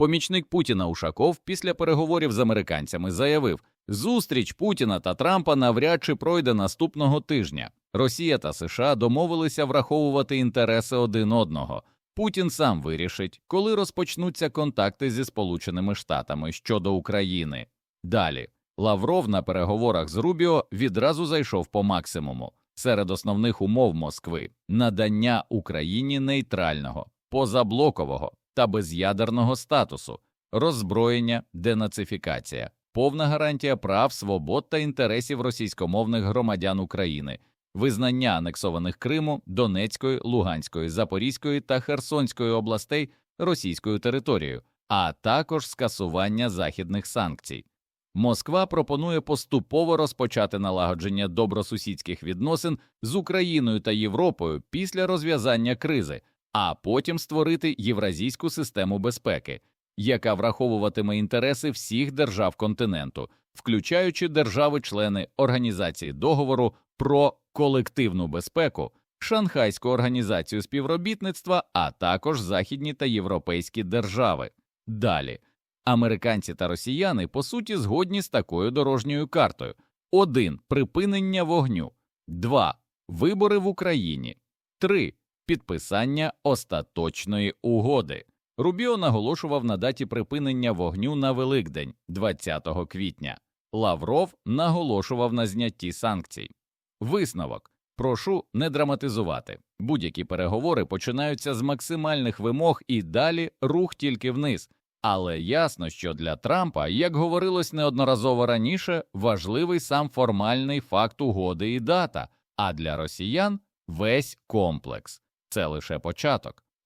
Помічник Путіна Ушаков після переговорів з американцями заявив, зустріч Путіна та Трампа навряд чи пройде наступного тижня. Росія та США домовилися враховувати інтереси один одного. Путін сам вирішить, коли розпочнуться контакти зі Сполученими Штатами щодо України. Далі Лавров на переговорах з Рубіо відразу зайшов по максимуму. Серед основних умов Москви надання Україні нейтрального, позаблокового та без'ядерного статусу, роззброєння, денацифікація, повна гарантія прав, свобод та інтересів російськомовних громадян України, визнання анексованих Криму, Донецької, Луганської, Запорізької та Херсонської областей російською територією, а також скасування західних санкцій. Москва пропонує поступово розпочати налагодження добросусідських відносин з Україною та Європою після розв'язання кризи, а потім створити євразійську систему безпеки, яка враховуватиме інтереси всіх держав континенту, включаючи держави-члени Організації договору про колективну безпеку, Шанхайську організацію співробітництва, а також західні та європейські держави. Далі американці та росіяни по суті згодні з такою дорожньою картою: 1. припинення вогню, 2. вибори в Україні, 3. Підписання остаточної угоди. Рубіо наголошував на даті припинення вогню на Великдень, 20 квітня. Лавров наголошував на знятті санкцій. Висновок. Прошу не драматизувати. Будь-які переговори починаються з максимальних вимог і далі рух тільки вниз. Але ясно, що для Трампа, як говорилось неодноразово раніше, важливий сам формальний факт угоди і дата, а для росіян весь комплекс. Це лише початок.